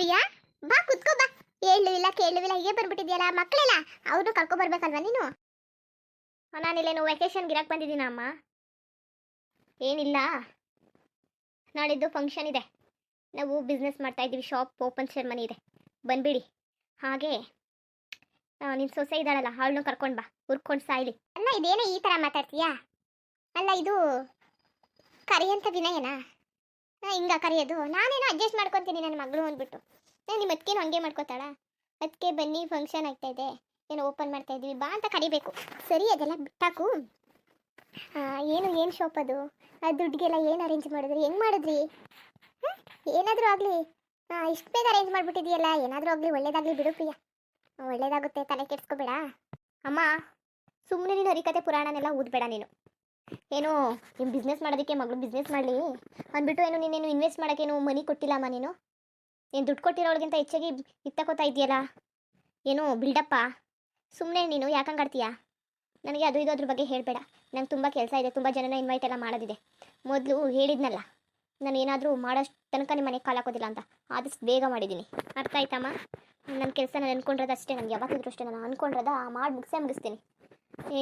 ಪ್ರಿಯಾ ಬಾ ಕುತ್ಕೋ ಬಾ. ಹೇಳು ಇಲ್ಲ ಕೇಳು ಇಲ್ಲ ಹೀಗೆ ಬರ್ಬಿಟ್ಟಿದ್ಯಲ್ಲ ಮಕ್ಕಳೆಲ್ಲ ಅವ್ರನ್ನೂ ಕರ್ಕೊ ಬರ್ಬೇಕಲ್ವಾ ನೀನು? ನಾನಿಲ್ಲೇನು ವೆಕೇಶನ್ ಗಿರಾಕ್ ಬಂದಿದ್ದೀನ ಅಮ್ಮ? ಏನಿಲ್ಲ. ನಾಳಿದ್ದು ಫಂಕ್ಷನ್ ಇದೆ. ನಾವು ಬಿಸ್ನೆಸ್ ಮಾಡ್ತಾ ಇದ್ದೀವಿ ಶಾಪ್ ಓಪನ್ ಸೆರ್ಮನಿ ಇದೆ. ಬಂದ್ಬಿಡಿ. ಹಾಗೆ ನಿನ್ನ ಸೊಸೆ ಇದ್ದಾಳಲ್ಲ ಅವಳನ್ನು ಕರ್ಕೊಂಡು ಬಾ ಹುರ್ಕೊಂಡು ಸಾಯ್ಲಿ. ಅಲ್ಲ ಇದೇನೇ ಈ ಥರ ಮಾತಾಡ್ತೀಯಾ? ಅಲ್ಲ ಇದು ಕರೆಯಂತ ದಿನ ಹಾ, ಹಿಂಗ ಕರೆಯೋದು. ನಾನೇನೋ ಅಡ್ಜಸ್ಟ್ ಮಾಡ್ಕೊತೀನಿ ನನ್ನ ಮಗಳು ಅಂದ್ಬಿಟ್ಟು. ನಿಮ್ಮ ಅದಕ್ಕೇನು ಹಂಗೆ ಮಾಡ್ಕೋತಾಳ. ಅದಕ್ಕೆ ಬನ್ನಿ ಫಂಕ್ಷನ್ ಆಗ್ತಾ ಇದೆ. ಏನೋ ಓಪನ್ ಮಾಡ್ತಾ ಇದ್ವಿ. ಬಾ ಅಂತ ಕರಿಬೇಕು. ಸರಿ, ಅದೆಲ್ಲ ಬಿಟ್ಟಾಕು. ಏನು ಏನು ಶಾಪ್ ಅದು? ಆ ದುಡ್ಡಿಗೆಲ್ಲ ಏನು ಅರೇಂಜ್ ಮಾಡಿದ್ರಿ? ಹೆಂಗೆ ಮಾಡಿದ್ರಿ? ಏನಾದರೂ ಆಗಲಿ. ಇಷ್ಟು ಬೇಗ ಅರೇಂಜ್ ಮಾಡಿಬಿಟ್ಟಿದೆಯಲ್ಲ ಏನಾದರೂ ಆಗಲಿ, ಒಳ್ಳೇದಾಗಲಿ ಬಿಡು ಪ್ರಿಯ. ಒಳ್ಳೇದಾಗುತ್ತೆ, ತಲೆ ಕೆಡ್ಸ್ಕೊಬೇಡ. ಅಮ್ಮ ಸುಮ್ಮನೆ ನೀನು ಹರಿಕತೆ ಪುರಾಣನೆಲ್ಲ ಓದಬೇಡ ನೀನು. ಏನು ನಿಮ್ಮ ಬಿಸ್ನೆಸ್ ಮಾಡೋದಕ್ಕೆ ಮಗಳು ಬಿಸ್ನೆಸ್ ಮಾಡಲಿ? ಅಂದ್ಬಿಟ್ಟು ಏನು, ನೀನೇನು ಇನ್ವೆಸ್ಟ್ ಮಾಡೋಕ್ಕೇನು ಮನಿ ಕೊಟ್ಟಿಲ್ಲಮ್ಮ ನೀನು? ನೀನು ದುಡ್ಡು ಕೊಟ್ಟಿರೋಳಿಗಿಂತ ಹೆಚ್ಚಾಗಿ ಇತ್ತಕೋತಾ ಇದೆಯಲ್ಲ ಏನು ಬಿಲ್ಡಪ್ಪ ಸುಮ್ಮನೆ ನೀನು ಯಾಕಂಗೆ ಹಂಗಾಡ್ತೀಯಾ ನನಗೆ ಅದು ಇದು ಅದ್ರ ಬಗ್ಗೆ ಹೇಳಬೇಡ. ನಂಗೆ ತುಂಬ ಕೆಲಸ ಇದೆ, ತುಂಬ ಜನನ ಇನ್ವೈಟ್ ಎಲ್ಲ ಮಾಡೋದಿದೆ. ಮೊದಲು ಹೇಳಿದ್ನಲ್ಲ, ನಾನು ಏನಾದರೂ ಮಾಡೋಷ್ಟು ತನಕ ನಿಮ್ಮ ಮನೆಗೆ ಕಾಲಾಕೋದಿಲ್ಲ ಅಂತ. ಆದಷ್ಟು ಬೇಗ ಮಾಡಿದ್ದೀನಿ ಅರ್ಥ ಆಯ್ತಮ್ಮ? ನನ್ನ ಕೆಲಸ ನಾನು ಅನ್ಕೊಂಡ್ರದ ಅಷ್ಟೇ ನನಗೆ ಯಾವತ್ತಿದ್ರು ಅಷ್ಟೇ, ನಾನು ಅಂದ್ಕೊಂಡ್ರದ ಮಾಡಿ ಮುಗಿಸೇ ಮುಗಿಸ್ತೀನಿ.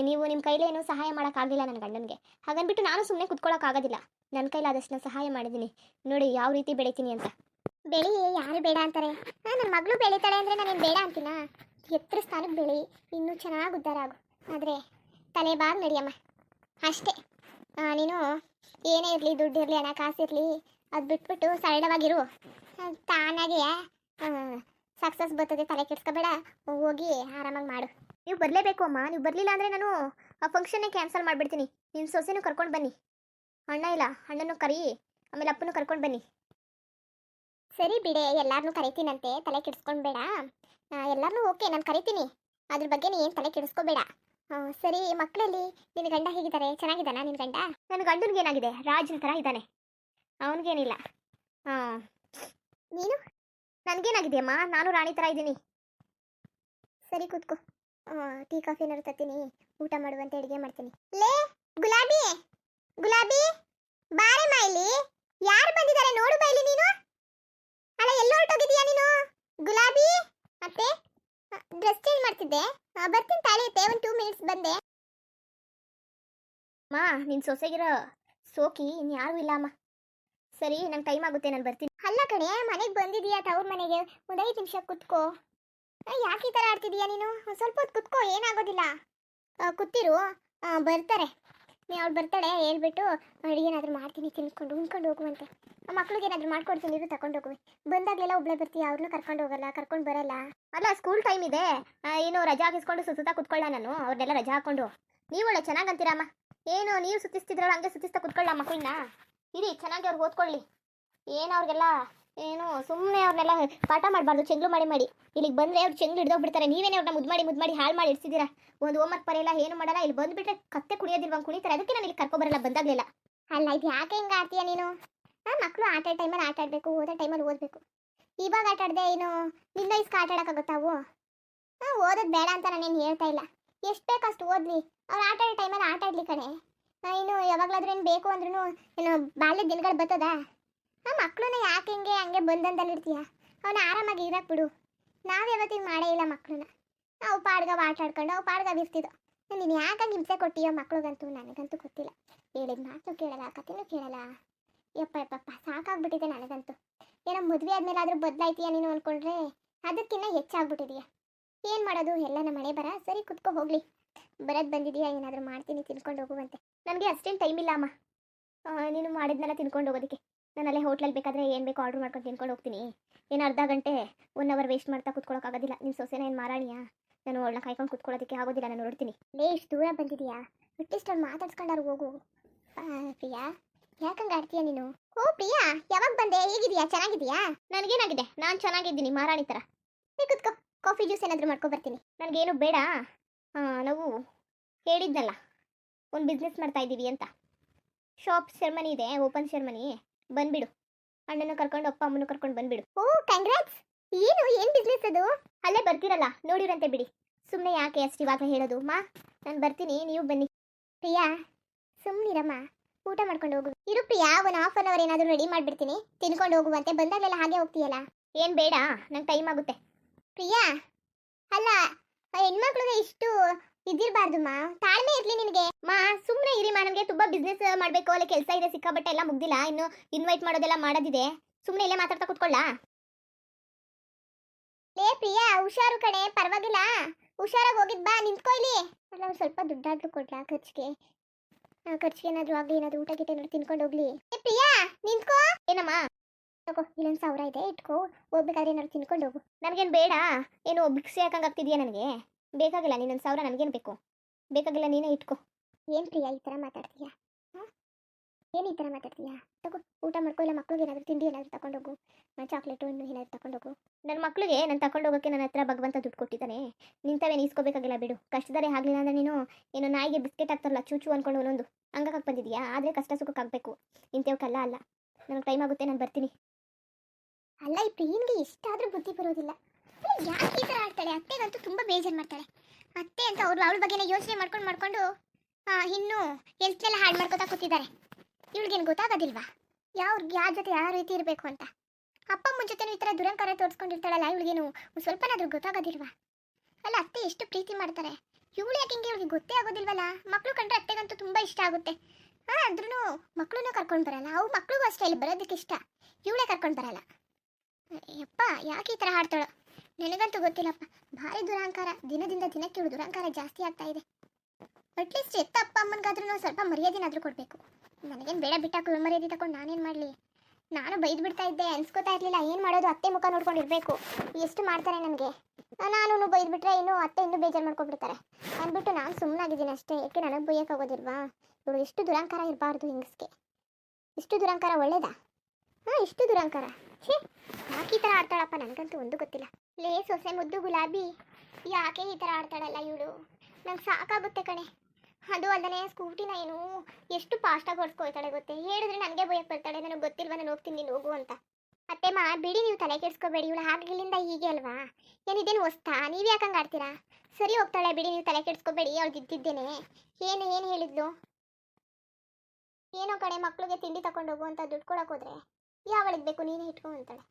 ನೀವು ನಿಮ್ಮ ಕೈಲೇನು ಸಹಾಯ ಮಾಡೋಕ್ಕಾಗಲಿಲ್ಲ ನನ್ನ ಗಂಡನಿಗೆ. ಹಾಗನ್ಬಿಟ್ಟು ನಾನು ಸುಮ್ಮನೆ ಕುತ್ಕೊಳ್ಳೋಕ್ಕಾಗೋದಿಲ್ಲ ನನ್ನ ಕೈಲಾದಷ್ಟು ನಾನು ಸಹಾಯ ಮಾಡಿದ್ದೀನಿ. ನೋಡಿ ಯಾವ ರೀತಿ ಬೆಳಿತೀನಿ ಅಂತ. ಬೆಳಿ ಯಾರು ಬೇಡ ಅಂತಾರೆ? ನನ್ನ ಮಗಳು ಬೆಳಿತಾಳೆ ಅಂದರೆ ನಾನೇನು ಬೇಡ ಅಂತೀನಾ? ಎತ್ತರ ಸ್ಥಾನಕ್ಕೆ ಬೆಳಿ, ಇನ್ನೂ ಚೆನ್ನಾಗಿ ಉದ್ಧಾರ ಆಗು. ಆದರೆ, ತಲೆ ಬಾಗ್ ನಡಿಯಮ್ಮ. ಅಷ್ಟೇ. ನೀನು ಏನೇ ಇರಲಿ, ದುಡ್ಡು ಇರಲಿ ಹಣ ಕಾಸು ಇರಲಿ, ಅದು ಬಿಟ್ಬಿಟ್ಟು ಸರಳವಾಗಿರು. ತಾನಾಗೆ ಸಕ್ಸಸ್ ಬರ್ತದೆ, ತಲೆ ಕೆಡ್ಸ್ಕೋಬೇಡ. ಹೋಗಿ ಆರಾಮಾಗಿ ಮಾಡು. ನೀವು ಬರಲೇಬೇಕು ಅಮ್ಮ. ನೀವು ಬರಲಿಲ್ಲ ಅಂದರೆ ನಾನು ಆ ಫಂಕ್ಷನ್ನೇ ಕ್ಯಾನ್ಸಲ್ ಮಾಡಿಬಿಡ್ತೀನಿ. ನಿಮ್ಮ ಸೊಸೆನೂ ಕರ್ಕೊಂಡು ಬನ್ನಿ. ಅಣ್ಣ ಇಲ್ಲ, ಅಣ್ಣನೂ ಕರಿ, ಆಮೇಲೆ ಅಪ್ಪನೂ ಕರ್ಕೊಂಡು ಬನ್ನಿ. ಸರಿ ಬಿಡೆ ಎಲ್ಲರನ್ನೂ ಕರಿತೀನಂತೆ. ತಲೆ ಕೆಡಿಸ್ಕೊಂಡ್ಬೇಡ ಎಲ್ಲರನ್ನೂ ಓಕೆ, ನಾನು ಕರಿತೀನಿ. ಅದ್ರ ಬಗ್ಗೆ ನೀನು ತಲೆ ಕೆಡಿಸ್ಕೋಬೇಡ. ಸರಿ ಮಕ್ಕಳಲ್ಲಿ ನಿನ್ನ ಗಂಡ ಹೇಗಿದ್ದಾರೆ? ಚೆನ್ನಾಗಿದ್ದಾನಾ ನಿನ್ನ ಗಂಡ? ನನ್ನ ಗಂಡನಿಗೆ ಏನಾಗಿದೆ? ರಾಜನ ಥರ ಇದ್ದಾನೆ. ಅವನಿಗೇನಿಲ್ಲ. ಹಾಂ ನೀನು? ನನಗೇನಾಗಿದೆಯಮ್ಮ? ನಾನು ರಾಣಿ ಥರ ಇದ್ದೀನಿ. ಸರಿ, ಕೂತ್ಕೋ. ಟೀ, ಕಾಫಿ ಏನಾದ್ರು ತತ್ತೀನಿ ಊಟ ಮಾಡುವಂತೆ ಅಡುಗೆ ಮಾಡ್ತೀನಿ. ಲೇ, ಗುಲಾಬಿ ಗುಲಾಬಿ, ಬಾರೆ ಮೈಲಿ ಯಾರು ಬಂದಿದ್ದಾರೆ ನೋಡು ಬೈಲಿ ನೀನು. ಅಲ್ಲ, ಎಲ್ಲ ಹೊರಟೋಗಿದೀಯಾ ನೀನು? ಗುಲಾಬಿ, ಮತ್ತೆ ಡ್ರೆಸ್ ಚೇಂಜ್ ಮಾಡ್ತಿದ್ದೆ. ಬರ್ತೀನಿ ತಾಳಿಯುತ್ತೆ ಒಂದು ಟೂ ಮಿನಿಟ್ಸ್ ಬಂದೆ. ಮಾ ನಿನ್ನ ಸೊಸೆಗಿರೋ ಸೋಕಿ ಇನ್ಯಾರೂ ಇಲ್ಲ, ಅಮ್ಮ. ಸರಿ, ನಂಗೆ ಟೈಮ್ ಆಗುತ್ತೆ, ನಾನು ಬರ್ತೀನಿ. ಅಲ್ಲ ಕಣೆ, ಮನೆಗೆ ಬಂದಿದೀಯಾ? ತವ್ರ ಮನೆಗೆ? ಒಂದು ಐದು ನಿಮಿಷ ಕುತ್ಕೋ. ಯಾಕೆ ಈ ಥರ ಆಡ್ತಿದೀಯಾ ನೀನು? ಸ್ವಲ್ಪ ಹೊತ್ತು ಕುತ್ಕೋ, ಏನಾಗೋದಿಲ್ಲ. ಕೂತಿರು ಬರ್ತಾರೆ. ನೀ ಅವ್ಳು ಬರ್ತಾಳೆ, ಹೇಳ್ಬಿಟ್ಟು ಅಡುಗೆ ಏನಾದರೂ ಮಾಡ್ತೀನಿ, ತಿನ್ಕೊಂಡು, ಉಣ್ಕೊಂಡು ಹೋಗುವಂತೆ. ಮಕ್ಳಿಗೆ ಏನಾದರೂ ಮಾಡ್ಕೊಡ್ತೀನಿ ಇದು ತಗೊಂಡು ಹೋಗುವೆ. ಬಂದಾಗಲೆಲ್ಲ ಒಬ್ಳೆ ಬರ್ತೀಯ ಅವ್ರನ್ನೂ ಕರ್ಕೊಂಡು ಹೋಗಲ್ಲ, ಕರ್ಕೊಂಡು ಬರಲ್ಲ. ಅಲ್ಲ ಸ್ಕೂಲ್ ಟೈಮ್ ಇದೆ. ಏನು ರಜಾ ಹಾಕಿಸ್ಕೊಂಡು ಸುತ್ತಾ ಕುತ್ಕೊಳ್ಳ ನಾನು ಅವ್ರನ್ನೆಲ್ಲ ರಜಾ ಹಾಕೊಂಡು. ನೀವು ಒಳ್ಳೆ ಚೆನ್ನಾಗಿ ಅಂತೀರಮ್ಮ. ಏನು, ನೀವು ಸುತ್ತಿಸ್ತಿದ್ರಲ್ಲ, ಹಂಗೆ ಸುತ್ತಿಸ್ತಾ ಕುತ್ಕೊಳ್ಳ ಮಕ್ಕಳನ್ನ. ಇರಿ, ಚೆನ್ನಾಗಿ ಅವ್ರಿಗೆ ಓದ್ಕೊಳ್ಳಿ. ಏನು ಅವ್ರಿಗೆಲ್ಲ ಏನು ಸುಮ್ಮನೆ ಅವ್ರನ್ನೆಲ್ಲ ಪಾಠ ಮಾಡಬಾರ್ದು ಚೆಂಗ್ಲು ಮಾಡಿ ಮಾಡಿ. ಇಲ್ಲಿಗೆ ಬಂದರೆ ಅವ್ರು ಚೆಂಗ್ಳು ಹಿಡಿದೋಗ್ಬಿಡ್ತಾರೆ ನೀವೇನೇ ಅವ್ರನ್ನ ಮುದ್ದು ಮಾಡಿ ಮುದ್ದು ಮಾಡಿ ಹಾಳು ಮಾಡಿ ಇಡ್ಸಿದ್ದೀರಾ? ಒಂದು ಹೋಮ್ವರ್ಕ್ ಪರೆಯಲ್ಲ ಏನು ಮಾಡಲ್ಲ, ಇಲ್ಲಿ ಬಂದುಬಿಟ್ರೆ ಕತ್ತೆ ಕುಣಿಯೋದಿಲ್ವಂಗೆ ಕುಣಿತಾರೆ. ಅದಕ್ಕೆ ನಾನು ಇಲ್ಲಿ ಕರ್ಕೊಬರಲ್ಲ ಬಂದಾಗಲಿಲ್ಲ. ಅಲ್ಲ, ಇದು ಯಾಕೆ ಹಿಂಗೆ ಆಡ್ತೀಯ ನೀನು? ಹಾಂ ಮಕ್ಕಳು ಆಟ ಟೈಮಲ್ಲಿ ಆಟ ಆಡಬೇಕು, ಓದೋ ಟೈಮಲ್ಲಿ ಓದಬೇಕು. ಇವಾಗ ಆಟ ಆಡದೆ ಏನು? ನಿನ್ನ ಇಸ್ಕ ಆಟ ಆಡೋಕ್ಕಾಗುತ್ತಾವು ಹಾಂ ಓದೋದು ಬೇಡ ಅಂತ ನಾನೇನು ಹೇಳ್ತಾ ಇಲ್ಲ. ಎಷ್ಟು ಬೇಕಷ್ಟು ಓದಲಿ. ಅವ್ರು ಆಟ ಆಡೋ ಟೈಮಲ್ಲಿ ಆಟ ಆಡಲಿ ಕಣೆ. ಏನು ಯಾವಾಗಲಾದ್ರೂ ಏನು ಬೇಕು ಅಂದ್ರೂ ಏನು, ಬಾಲ್ಯದ ದಿನಗಳು ಬರ್ತದ? ಆ ಮಕ್ಕಳನ್ನ ಯಾಕೆ ಹಿಂಗೆ ಹಂಗೆ ಬಂದಂದಲ್ಲಿ ಇರ್ತೀಯ ಅವನ್ನ ಆರಾಮಾಗಿ ಇರಕ್ಕೆ ಬಿಡು. ನಾವು ಯಾವತ್ತಿಗೆ ಮಾಡೇ ಇಲ್ಲ ಮಕ್ಕಳನ್ನ ನಾವು ಪಾಡ್ಗ ಆಟ ಆಡ್ಕೊಂಡು ಅವು ಪಾಡ್ಗ ಇರ್ತಿದ್ದೋ ನೀನು ಯಾಕೆ ಹಿಂಸೆ ಕೊಟ್ಟಿಯೋ ಮಕ್ಳಿಗಂತೂ ನನಗಂತೂ ಗೊತ್ತಿಲ್ಲ. ಹೇಳಿದ ಮಾತು ಕೇಳಲ್ಲ ಕಥೆನೂ ಕೇಳಲ್ಲ. ಯಪ್ಪ ಯಪ್ಪಪ್ಪ ಸಾಕಾಗ್ಬಿಟ್ಟಿದೆ ನನಗಂತೂ. ಏನೋ ಮದುವೆ ಆದಮೇಲೆ ಆದರೂ ಬದಲಾಯ್ತೀಯ ನೀನು ಅನ್ಕೊಂಡ್ರೆ ಅದಕ್ಕಿಂತ ಹೆಚ್ಚಾಗ್ಬಿಟ್ಟಿದೀಯ. ಏನು ಮಾಡೋದು? ಎಲ್ಲ ನಮ್ಮ ಮನೆ ಬರ? ಸರಿ, ಕುತ್ಕೊ, ಹೋಗ್ಲಿ. ಬರೋದು ಬಂದಿದೀಯಾ? ಏನಾದರೂ ಮಾಡ್ತೀನಿ, ತಿನ್ಕೊಂಡು ಹೋಗುವಂತೆ. ನನಗೆ ಅಷ್ಟೇನು ಟೈಮ್ ಇಲ್ಲ, ಅಮ್ಮ. ನೀನು ಮಾಡಿದ್ನೆಲ್ಲ ತಿನ್ಕೊಂಡು ಹೋಗೋದಕ್ಕೆ. ನಾನು ಅಲ್ಲೇ ಹೋಟ್ಲಲ್ಲಿ ಬೇಕಾದರೆ ಏನು ಬೇಕು ಆರ್ಡ್ರ್ ಮಾಡ್ಕೊಂಡು ತಿನ್ಕೊಂಡು ಹೋಗ್ತೀನಿ. ಏನು ಅರ್ಧ ಗಂಟೆ ಒನ್ ಅವರ್ ವೇಸ್ಟ್ ಮಾಡ್ತಾ ಕುತ್ಕೊಳ್ಳೋಕ್ಕಾಗೋದಿಲ್ಲ ನಿಮ್ಮ ಸೊಸೆನ ಏನು ಮಾರಾಣಿಯ? ನಾನು ಅವಳನ್ನ ಕಾಯ್ಕೊಂಡು ಕುತ್ಕೊಳ್ಳೋದಕ್ಕೆ ಆಗೋದಿಲ್ಲ ನಾನು ನೋಡ್ತೀನಿ. ಏ ಇಷ್ಟು ದೂರ ಬಂದಿದೆಯಾ? ಅಟ್ಲೀಸ್ಟ್ ಅವ್ರು ಮಾತಾಡ್ಸ್ಕೊಂಡಾರು ಹೋಗು. ಪ್ರಿಯಾ ಯಾಕಂಗೆ ಆಡ್ತೀಯ ನೀನು? ಓ ಪ್ರಿಯಾ ಯಾವಾಗ ಬಂದೆ? ಹೇಗಿದೆಯಾ? ಚೆನ್ನಾಗಿದೆಯಾ? ನನಗೇನಾಗಿದೆ? ನಾನು ಚೆನ್ನಾಗಿದ್ದೀನಿ ಮಾರಾಣಿ ಥರ ನೀ ಕುತ್ಕೋ. ಕಾಫಿ ಜ್ಯೂಸ್ ಏನಾದರೂ ಮಾಡ್ಕೊ ಬರ್ತೀನಿ. ನನಗೇನು ಬೇಡ. ನಾವು ಹೇಳಿದ್ನಲ್ಲ ಒಂದು ಬಿಸ್ನೆಸ್ ಮಾಡ್ತಾ ಇದ್ದೀವಿ ಅಂತ. ಶಾಪ್ ಸೆರ್ಮನಿ ಇದೆ ಓಪನ್ ಸೆರ್ಮನಿ ಬಂದ್ಬಿಡು. ಅಣ್ಣನ ಕರ್ಕೊಂಡು ಅಪ್ಪ ಅಮ್ಮನ ಕರ್ಕೊಂಡು ಬಂದ್ಬಿಡು. ಓ ಕಂಗ್ರಾಟ್ಸ್ ಏನು ಏನು ಬಿಸ್ನೆಸ್ ಅದು? ಅಲ್ಲೇ ಬರ್ತೀರಲ್ಲ ನೋಡಿರಂತೆ ಬಿಡಿ. ಸುಮ್ಮನೆ ಯಾಕೆ ಅಷ್ಟು ಇವಾಗ ಹೇಳೋದು? ಮಾ ನಾನು ಬರ್ತೀನಿ ನೀವು ಬನ್ನಿ. ಪ್ರಿಯಾ ಸುಮ್ಮನಿರಮ್ಮ ಊಟ ಮಾಡ್ಕೊಂಡು ಹೋಗು. ಇರು ಪ್ರಿಯಾ ಒಂದು ಹಾಫ್ ಅನ್ ಅವರ್ ಏನಾದರೂ ರೆಡಿ ಮಾಡಿಬಿಡ್ತೀನಿ. ತಿನ್ಕೊಂಡು ಹೋಗುವಂತೆ. ಬಂದಾಗಲೆಲ್ಲ ಹಾಗೆ ಹೋಗ್ತೀಯಲ್ಲ? ಏನು ಬೇಡ ನಂಗೆ ಟೈಮ್ ಆಗುತ್ತೆ. ಪ್ರಿಯಾ ಅಲ್ಲ ಹೆಣ್ಮಕ್ಳಿಗೆ ಇಷ್ಟು ಇದಿರಬಾರ್ದು ಮಾ. ತಾಳ್ಮೆ ಇರ್ಲಿ ನಿನಗೆ. ಮಾ ಸುಮ್ಮನೆ ಇರಿ ಮಾ. ನಮಗೆ ತುಂಬಾ ಬಿಸ್ನೆಸ್ ಮಾಡಬೇಕು. ಅಲ್ಲಿ ಕೆಲಸ ಇದೆ ಸಿಕ್ಕಾಬಟ್ಟೆ ಎಲ್ಲ ಮುಗ್ದಿಲ್ಲ. ಇನ್ನು ಇನ್ವೈಟ್ ಮಾಡೋದೆಲ್ಲ ಮಾಡೋದಿದೆ. ಸುಮ್ಮನೆ ಇಲ್ಲೇ ಮಾತಾಡ್ತಾ ಕುತ್ಕೊಳ್ಳ? ಲೇ ಪ್ರಿಯಾ, ಹುಷಾರು ಕಣೆ. ಪರವಾಗಿಲ್ಲ. ಹುಷಾರಾಗಿ ಹೋಗಿದ್ ಬಾ. ನಿಂತ್ಕೋ ಇಲ್ಲಿ. ಅಲ್ಲ, ಒಂದು ಸ್ವಲ್ಪ ದುಡ್ಡಾದ್ರೂ ಕೊಡ್ಲಾ ಖರ್ಚಿಗೆ? ಖರ್ಚಿಗೆ ಏನಾದ್ರು ಆಗ್ಲಿ, ಏನಾದ್ರು ಊಟ ಗೀಟ ಏನಾದ್ರು ತಿನ್ಕೊಂಡು ಹೋಗ್ಲಿ. ಏ ಪ್ರಿಯಾ, ನಿಂತ್ಕೋ. ಏನಮ್ಮ? ತಗೋ, ಇಲ್ಲೊಂದು ಸಾವಿರ ಇದೆ, ಇಟ್ಕೋ. ಹೋಗ್ಬೇಕಾದ್ರೆ ಏನಾದ್ರು ತಿನ್ಕೊಂಡು ಹೋಗು. ನನಗೇನು ಬೇಡ. ಏನು ಬಿಕ್ಸಿ ಹಾಕಂಗೆ ಆಗ್ತಿದ್ಯಾ ನನಗೆ? ಬೇಕಾಗಿಲ್ಲ ನೀನೊಂದು ಸಾವಿರ ನನಗೇನು ಬೇಕು? ಬೇಕಾಗಿಲ್ಲ ನೀನೇ ಇಟ್ಕೋ. ಏನು ಪ್ರಿಯಾ ಈ ಥರ ಮಾತಾಡ್ತೀಯಾ? ಏನು ಈ ಥರ ಮಾತಾಡ್ತೀಯಾ? ತಗೋ, ಊಟ ಮಾಡ್ಕೊ, ಇಲ್ಲ ಮಕ್ಳಿಗೆ ಏನಾದರೂ ತಿಂಡಿ ಏನಾದರೂ ತಗೊಂಡೋಗು. ಚಾಕ್ಲೇಟು ಇನ್ನು ಏನಾದರೂ ತಗೊಂಡೋಗು. ನನ್ನ ಮಕ್ಳಿಗೆ ನಾನು ತಗೊಂಡೋಗೋಕ್ಕೆ ನನ್ನ ಹತ್ರ ಭಗವಂತ ದುಡ್ಡು ಕೊಟ್ಟಿದ್ದಾನೆ. ನಿಂತವೇನು ಈಸ್ಕೋಬೇಕಾಗಿಲ್ಲ ಬಿಡು. ಕಷ್ಟದರೆ ಆಗಲಿಲ್ಲ ಅಂದರೆ ನೀನು ಏನು ನಾಯಿಗೆ ಬಿಸ್ಕೆಟ್ ಹಾಕ್ತಾರಲ್ಲ ಚೂಚು ಅಂದ್ಕೊಂಡು ಒಂದೊಂದು ಹಂಗಾಗಿ ಬಂದಿದ್ಯಾ? ಆದರೆ ಕಷ್ಟ ಸುಖಕ್ಕಾಗಬೇಕು ಇಂಥವಕ್ಕಲ್ಲ ಅಲ್ಲ. ನನಗೆ ಟೈಮ್ ಆಗುತ್ತೆ, ನಾನು ಬರ್ತೀನಿ. ಅಲ್ಲ ಈ ಪ್ರಿಯನ್ಗೆ ಎಷ್ಟಾದರೂ ಬುದ್ಧಿ ಬರೋದಿಲ್ಲ. ಯಾಕೆ ಈ ಥರ ಆಡ್ತಾಳೆ ಅತ್ತೆಗಂತೂ ತುಂಬ ಬೇಜಾರು ಮಾಡ್ತಾಳೆ. ಅತ್ತೆ ಅಂತ ಅವ್ರು ಅವಳ ಬಗ್ಗೆನೇ ಯೋಚನೆ ಮಾಡ್ಕೊಂಡು ಮಾಡ್ಕೊಂಡು ಇನ್ನೂ ಹೆಲ್ತ್ನೆಲ್ಲ ಹಾಳು ಮಾಡ್ಕೊತಾ ಕೂತಿದ್ದಾರೆ. ಇವ್ಳಿಗೇನು ಗೊತ್ತಾಗೋದಿಲ್ವಾ? ಯಾವ ಯಾರ ಜೊತೆ ಯಾವ ರೀತಿ ಇರಬೇಕು ಅಂತ? ಅಪ್ಪ, ಅಮ್ಮನ ಈ ಥರ ದುರಂಕಾರ ತೋರಿಸ್ಕೊಂಡಿರ್ತಾಳಲ್ಲ, ಇವಳಿಗೇನು ಸ್ವಲ್ಪನಾದ್ರೂ ಗೊತ್ತಾಗೋದಿಲ್ವಾ? ಅಲ್ಲ, ಅತ್ತೆ ಎಷ್ಟು ಪ್ರೀತಿ ಮಾಡ್ತಾರೆ. ಇವಳು ಯಾಕೆ ಹಿಂಗೆ ಇವಳಿಗೆ ಗೊತ್ತೇ ಆಗೋದಿಲ್ವಲ್ಲ? ಮಕ್ಕಳು ಕಂಡ್ರೆ ಅತ್ತೆಗಂತೂ ತುಂಬ ಇಷ್ಟ ಆಗುತ್ತೆ. ಹಾಂ ಅಂದ್ರೂ ಮಕ್ಕಳನ್ನೂ ಕರ್ಕೊಂಡು ಬರಲ್ಲ. ಅವು ಮಕ್ಳಿಗೂ ಅಷ್ಟೇ, ಇಲ್ಲಿ ಬರೋದಕ್ಕೆ ಇಷ್ಟ ಇವಳೇ ಕರ್ಕೊಂಡು ಬರಲ್ಲ. ಯಪ್ಪ ಯಾಕೆ ಈ ಥರ ಹಾಡ್ತಾಳೋ? ನನಗಂತೂ ಗೊತ್ತಿಲ್ಲಪ್ಪ, ಭಾರಿ ದುರಹಂಕಾರ ದಿನದಿಂದ ದಿನಕ್ಕೆ ದುರಂಕಾರ ದುರಹಂಕಾರ ಜಾಸ್ತಿ ಆಗ್ತಾ ಇದೆ. ಅಟ್ಲೀಸ್ಟ್ ಎತ್ತ ಅಪ್ಪ ಅಮ್ಮನಿಗಾದ್ರೂ ಸ್ವಲ್ಪ ಮರ್ಯಾದೆನಾದರೂ ಕೊಡಬೇಕು. ನನಗೇನು ಬೇಡ ಬಿಟ್ಟಾಕು ಮರ್ಯಾದೆ ತಗೊಂಡು ನಾನೇನು ಮಾಡಲಿ? ನಾನು ಬೈದು ಬಿಡ್ತಾ ಇದ್ದೆ, ಅನ್ಸ್ಕೋತಾ ಇರಲಿಲ್ಲ, ಏನು ಮಾಡೋದು ಅತ್ತೆ ಮುಖ ನೋಡ್ಕೊಂಡಿರ್ಬೇಕು ಎಷ್ಟು ಮಾಡ್ತಾರೆ ನನಗೆ? ನಾನು ಬೈದು ಬಿಟ್ರೆ ಇನ್ನು ಅತ್ತೆ ಇನ್ನೂ ಬೇಜಾರು ಮಾಡ್ಕೊಂಡ್ಬಿಡ್ತಾರೆ. ಅಂದ್ಬಿಟ್ಟು ನಾನು ಸುಮ್ಮನಾಗಿದ್ದೀನಿ ಅಷ್ಟೇ. ಯಾಕೆ ನನಗೆ ಬೈಯೋಕ್ಕಾಗೋದಿಲ್ವಾ ಇವಳು ಎಷ್ಟು ದುರಂಕಾರ ಇರಬಾರ್ದು ಹಿಂಗಸ್ಗೆ. ಇಷ್ಟು ದುರಂಕಾರ ಒಳ್ಳೇದಾ? ಹಾಂ, ಇಷ್ಟು ದುರಂಕಾರ. ಛೇ, ಯಾಕೆ ಈ ಥರ ಆಡ್ತಾಳಪ್ಪ? ನನಗಂತೂ ಒಂದು ಗೊತ್ತಿಲ್ಲ. ಲೇ ಸೊಸೆ ಮುದ್ದು ಗುಲಾಬಿ. ಯಾಕೆ ಈ ಥರ ಆಡ್ತಾಳಲ್ಲ ಇವಳು. ನಂಗೆ ಸಾಕಾಗುತ್ತೆ ಕಣೆ. ಅದು ಅಲ್ಲದೆ ಸ್ಕೂಟಿನ ಏನು ಎಷ್ಟು ಫಾಸ್ಟಾಗಿ ಹೊಡ್ಸ್ಕೊಳ್ತಾಳೆ ಗೊತ್ತೇ? ಹೇಳಿದ್ರೆ ನನಗೆ ಭಯಕ್ಕೆ ಬರ್ತಾಳೆ. ನನಗೆ ಗೊತ್ತಿಲ್ವ ನಾನು ಹೋಗ್ತೀನಿ, ನೀನು ಹೋಗು ಅಂತ. ಅತ್ತೆ ಮಾ, ಬಿಡಿ ನೀವು ತಲೆ ಕೆಡಿಸ್ಕೋಬೇಡಿ. ಇವಳು ಹಾಗಿಲ್ಲಿಂದ ಹೀಗೆ ಅಲ್ವಾ? ಏನಿದೇನು ಹೊಸ್ತಾ? ನೀವು ಯಾಕಂಗೆ ಆಡ್ತೀರಾ? ಸರಿ ಹೋಗ್ತಾಳೆ ಬಿಡಿ, ನೀವು ತಲೆ ಕೆಡಿಸ್ಕೋಬೇಡಿ. ಅವಳು ಇದ್ದಿದ್ದೇನೆ ಏನು ಏನು ಹೇಳಿದ್ಲು? ಏನೋ ಕಡೆ ಮಕ್ಕಳಿಗೆ ತಿಂಡಿ ತಗೊಂಡು ಹೋಗು ಅಂತ ದುಡ್ಡು ಕೊಡೋಕೋದ್ರೆ ಯಾವಳಿಗೆ ಬೇಕು? ನೀನೇ ಇಟ್ಕೊ ಅಂತಾಳೆ.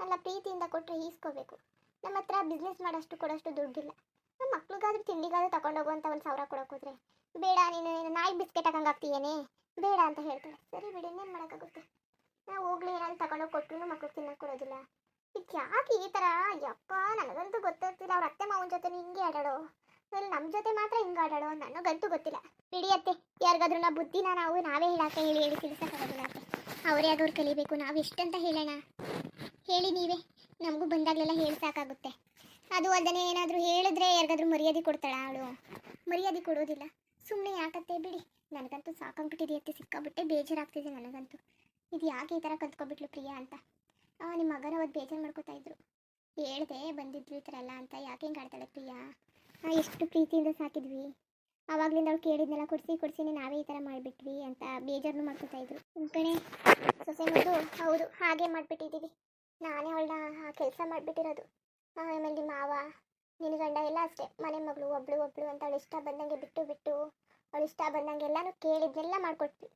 ಅಲ್ಲ ಪ್ರೀತಿಯಿಂದ ಕೊಟ್ಟರೆ ಈಸ್ಕೋಬೇಕು. ನಮ್ಮ ಹತ್ರ ಬಿಸ್ನೆಸ್ ಮಾಡೋಷ್ಟು ಕೊಡೋಷ್ಟು ದುಡ್ಡಿಲ್ಲ. ನಮ್ಮ ಮಕ್ಳಿಗಾದ್ರೂ ತಿಂಡಿಗಾದ್ರೂ ತಗೊಂಡೋಗು ಅಂತ ಒಂದು ಸಾವಿರ ಕೊಡೋಕೆ ಹೋದ್ರೆ, ಬೇಡ ನೀನು ನಾಯಿ ಬಿಸ್ಕೆಟ್ ಹಾಕಂಗೆ ಆಗ್ತೀಯೇನೆ ಬೇಡ ಅಂತ ಹೇಳ್ತಾರೆ ಸರಿ ಬಿಡಿ, ಇನ್ನೇನು ಮಾಡೋಕ್ಕಾಗುತ್ತೆ? ನಾವು ಹೋಗ್ಲಿ ಏನಾದ್ರು ತಗೊಂಡೋಗಿ ಕೊಟ್ಟರು ಮಕ್ಳಿಗೆ ತಿನ್ನಕ್ಕೆ ಕೊಡೋದಿಲ್ಲ. ಇದು ಯಾಕೆ ಈ ಥರ ಯಪ್ಪ, ನನಗಂತೂ ಗೊತ್ತಿರ್ತಿಲ್ಲ. ಅವ್ರ ಅತ್ತೆ ಮಾವನ ಜೊತೆ ಹಿಂಗೆ ಆಡಾಡೋ ಅಲ್ಲಿ ನಮ್ಮ ಜೊತೆ ಮಾತ್ರ ಹಿಂಗೆ ಆಡಾಡೋ ನನಗಂತೂ ಗೊತ್ತಿಲ್ಲ. ಬಿಡಿ ಅತ್ತೆ, ಯಾರಿಗಾದ್ರೂ ನಾ ಬುದ್ಧಿನ ನಾವು ನಾವೇ ಹೇಳಕ್ಕೆ ಹೇಳಿ ಹೇಳಿ ತಿಳಿಸೋಕ್ಕಾಗೋದಿಲ್ಲ ಅತ್ತೆ. ಅವರೇ ಯಾವ್ದವ್ರು ಕಲಿಬೇಕು, ನಾವು ಎಷ್ಟಂತ ಹೇಳೋಣ ಹೇಳಿ ನೀವೇ. ನಮಗೂ ಬಂದಾಗಲೆಲ್ಲ ಹೇಳಿ ಸಾಕಾಗುತ್ತೆ. ಅದು ಅಲ್ಲದೆ ಏನಾದರೂ ಹೇಳಿದ್ರೆ ಯಾರಿಗಾದ್ರೂ ಮರ್ಯಾದೆ ಕೊಡ್ತಾಳ ಅವಳು? ಮರ್ಯಾದೆ ಕೊಡೋದಿಲ್ಲ. ಸುಮ್ಮನೆ ಯಾಕತ್ತೆ ಬಿಡಿ. ನನಗಂತೂ ಸಾಕಾಗ್ಬಿಟ್ಟಿದೆ ಅತ್ತೆ, ಸಿಕ್ಕಾಬಿಟ್ಟೆ ಬೇಜಾರಾಗ್ತಿದೆ ನನಗಂತೂ. ಇದು ಯಾಕೆ ಈ ಥರ ಕಲ್ತ್ಕೊಬಿಟ್ಲು ಪ್ರಿಯಾ ಅಂತ? ನಿಮ್ಮ ಮಗನ ಅವತ್ತು ಬೇಜಾರು ಮಾಡ್ಕೋತಾ ಇದ್ರು. ಹೇಳ್ದೆ ಬಂದಿದ್ರು ಈ ಥರ ಎಲ್ಲ ಅಂತ. ಯಾಕೆ ಹಿಂಗೆ ಆಡ್ತಾಳೆ ಪ್ರಿಯಾ? ಎಷ್ಟು ಪ್ರೀತಿಯಿಂದ ಸಾಕಿದ್ವಿ. ಆವಾಗಲಿಂದ ಅವ್ಳು ಕೇಳಿದ್ನೆಲ್ಲ ಕೊಡಿಸಿ, ಕೊಡಿಸಿನೇ ನಾವೇ ಈ ಥರ ಮಾಡಿಬಿಟ್ವಿ ಅಂತ ಬೇಜಾರನ್ನು ಮಾಡ್ಕೋತಾ ಇದ್ರು. ಕಣೆ. ಸೊಸೆ ಮತ್ತು ಹೌದು, ಹಾಗೆ ಮಾಡಿಬಿಟ್ಟಿದ್ದೀವಿ. ನಾನೇ ಅವಳನ್ನ ಕೆಲಸ ಮಾಡಿಬಿಟ್ಟಿರೋದು. ಆಮೇಲೆ ನಿಮ್ಮ ಮಾವ, ನಿನ್ನ ಗಂಡ ಎಲ್ಲ ಅಷ್ಟೇ. ಮನೆ ಮಗಳು, ಒಬ್ಳು ಒಬ್ಳು ಅಂತ ಅವಳು ಇಷ್ಟ ಬಂದಂಗೆ ಬಿಟ್ಟು ಬಿಟ್ಟು, ಅವಳು ಇಷ್ಟ ಬಂದಂಗೆ ಎಲ್ಲನೂ ಕೇಳಿದ್ನೆಲ್ಲ ಮಾಡ್ಕೊಟ್ವಿ.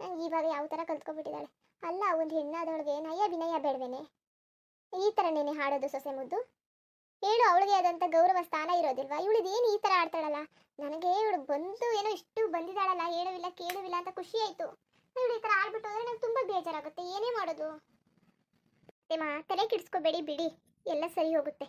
ನಂಗೆ ಇವಾಗ ಯಾವ ಥರ ಕಲ್ತ್ಕೊಬಿಟ್ಟಿದ್ದಾಳೆ. ಅಲ್ಲ, ಒಂದು ಹೆಣ್ಣಾದವಳಿಗೆ ನಯ ವಿನಯ ಬೇಡವೇನೆ? ಈ ಥರ ನೇನೆ ಹಾಡೋದು ಸೊಸೆ ಮುದ್ದು. ಹೇಳು, ಅವಳಿಗೆ ಆದಂಥ ಗೌರವ ಸ್ಥಾನ ಇರೋದಿಲ್ವಾ? ಇವಳಿದೇನು ಈ ಥರ ಆಡ್ತಾಳಲ್ಲ? ನನಗೆ ಇವಳು ಬಂದು ಏನೋ ಇಷ್ಟು ಬಂದಿದ್ದಾಳಲ್ಲ ಹೇಳುವಿಲ್ಲ ಕೇಳುವಿಲ್ಲ ಅಂತ ಖುಷಿ ಆಯಿತು. ಇವಳು ಈ ಥರ ಆಡ್ಬಿಟ್ಟು ಹೋದ್ರೆ ನಂಗೆ ತುಂಬ ಬೇಜಾರಾಗುತ್ತೆ. ಏನೇ ಮಾಡೋದು? ಮಾ ತಲೆ ಕೆಡಿಸ್ಕೋಬೇಡಿ ಬಿಡಿ. ಎಲ್ಲ ಸರಿ ಹೋಗುತ್ತೆ.